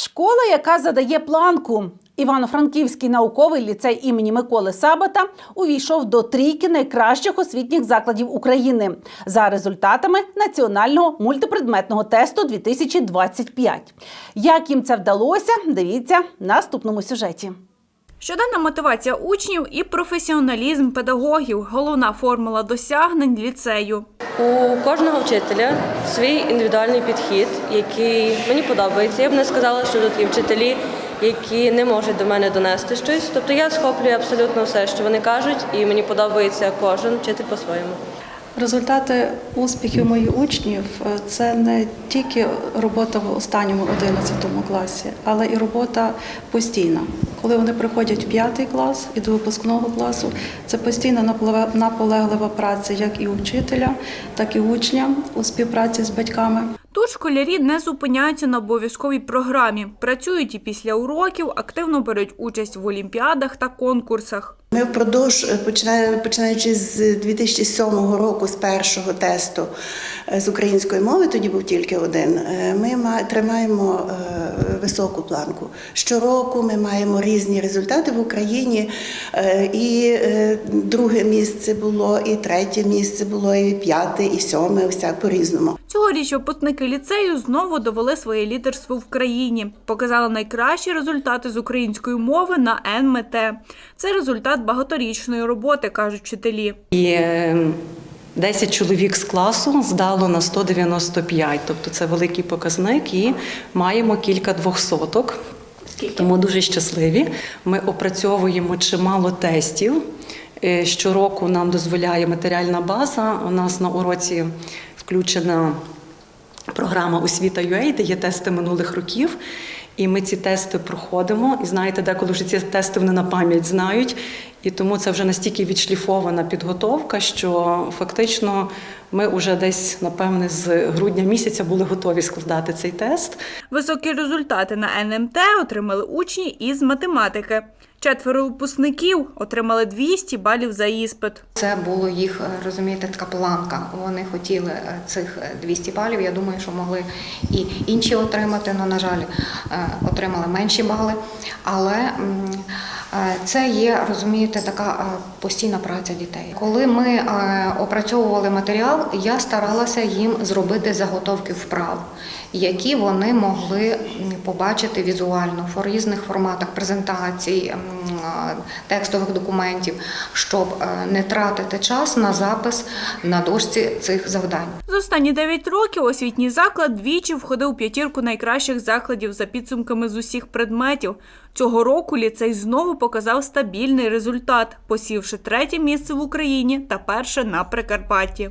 Школа, яка задає планку. Івано-Франківський науковий ліцей імені Миколи Сабата увійшов до трійки найкращих освітніх закладів України за результатами національного мультипредметного тесту 2025. Як їм це вдалося, дивіться в наступному сюжеті. Щоденна мотивація учнів і професіоналізм педагогів головна формула досягнень ліцею. У кожного вчителя свій індивідуальний підхід, який мені подобається. Я б не сказала, що тут є вчителі, які не можуть до мене донести щось. Тобто я схоплюю абсолютно все, що вони кажуть, і мені подобається кожен вчитель по-своєму. Результати успіхів моїх учнів е, це не тільки робота в останньому 11 класі, але і робота постійна. Коли вони приходять в п'ятий клас і до випускного класу, це постійна наполе- наполеглива праця як і вчителя, так і учня у співпраці з батьками. Тут школярі не зупиняються на обов'язковій програмі, працюють і після уроків, активно беруть участь в олімпіадах та конкурсах. Ми впродовж, е, починаючи з 2007 року, з першого тесту е, з української мови, тоді був тільки один. е, Ми ма- тримаємо високу планку. Щороку ми маємо різні результати в Україні. І друге місце було, і третє місце було, і п'яте, і сьоме, все по-різному. Цьогоріч випускники ліцею знову довели своє лідерство в країні, показали найкращі результати з української мови на НМТ. Це результат багаторічної роботи, кажуть вчителі. І е, 10 чоловік з класу здало на 195, тобто це великий показник, і маємо кілька двохсоток. Тому дуже щасливі. Ми опрацьовуємо чимало тестів. Е, Щороку нам дозволяє матеріальна база. У нас на уроці включена програма Освіта UA, де є тести минулих років. І ми ці тести проходимо. І знаєте, деколи вже ці тести вони на пам'ять знають. І тому це вже настільки відшліфована підготовка, що фактично ми вже десь, напевне, з грудня місяця були готові складати цей тест. Високі результати на НМТ отримали учні із математики. Четверо випускників отримали 200 балів за іспит. Це було їх, е, розумієте, така планка. Вони хотіли е, цих е, 200 балів. Я думаю, що могли і інші отримати, але, на жаль, е, отримали менші бали. Але м, е, це є, розумієте, така е, постійна праця дітей. Коли ми е, опрацьовували матеріал, я старалася їм зробити заготовки вправ, які вони могли побачити візуально в різних форматах презентацій, е, текстових документів, щоб е, не тратити час на запис на дошці цих завдань. За останні 9 років освітній заклад двічі входив у п'ятірку найкращих закладів за підсумками з усіх предметів. Цього року ліцей знову показав стабільний результат, посівши третє місце в Україні та перше на Прикарпатті.